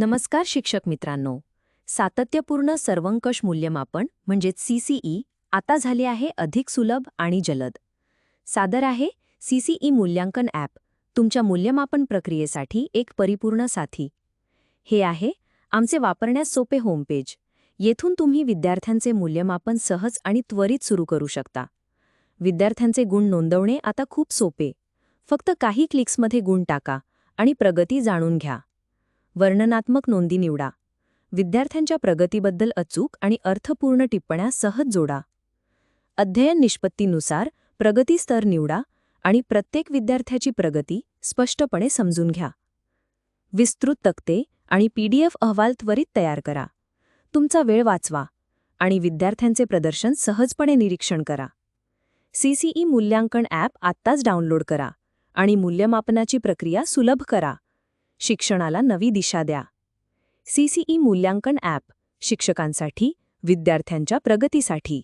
नमस्कार शिक्षक मित्रांनो. सातत्यपूर्ण सर्वंकष मूल्यमापन म्हणजेच सीसीई आता झाले आहे अधिक सुलभ आणि जलद. सादर आहे सीसीई मूल्यांकन ॲप तुमच्या मूल्यमापन प्रक्रियेसाठी एक परिपूर्ण साथी. हे आहे आमचे वापरण्यास सोपे होमपेज येथून तुम्ही विद्यार्थ्यांचे मूल्यमापन सहज आणि त्वरित सुरू करू शकता. विद्यार्थ्यांचे गुण नोंदवणे आता खूप सोपे. फक्त काही क्लिक्समध्ये गुण टाका आणि प्रगती जाणून घ्या. वर्णनात्मक नोंदी निवडा. विद्यार्थ्यांच्या प्रगतीबद्दल अचूक आणि अर्थपूर्ण टिप्पण्या सहज जोडा. अध्ययन निष्पत्तीनुसार प्रगती स्तर निवडा आणि प्रत्येक विद्यार्थ्याची प्रगती स्पष्टपणे समजून घ्या. विस्तृत तक्ते आणि पीडीएफ अहवाल त्वरित तयार करा. तुमचा वेळ वाचवा आणि विद्यार्थ्यांचे प्रदर्शन सहजपणे निरीक्षण करा. सीसीई मूल्यांकन ॲप आत्ताच डाउनलोड करा आणि मूल्यमापनाची प्रक्रिया सुलभ करा. शिक्षणाला नवी दिशा द्या. सीसीई मूल्यांकन ॲप शिक्षकांसाठी विद्यार्थ्यांच्या प्रगतीसाठी.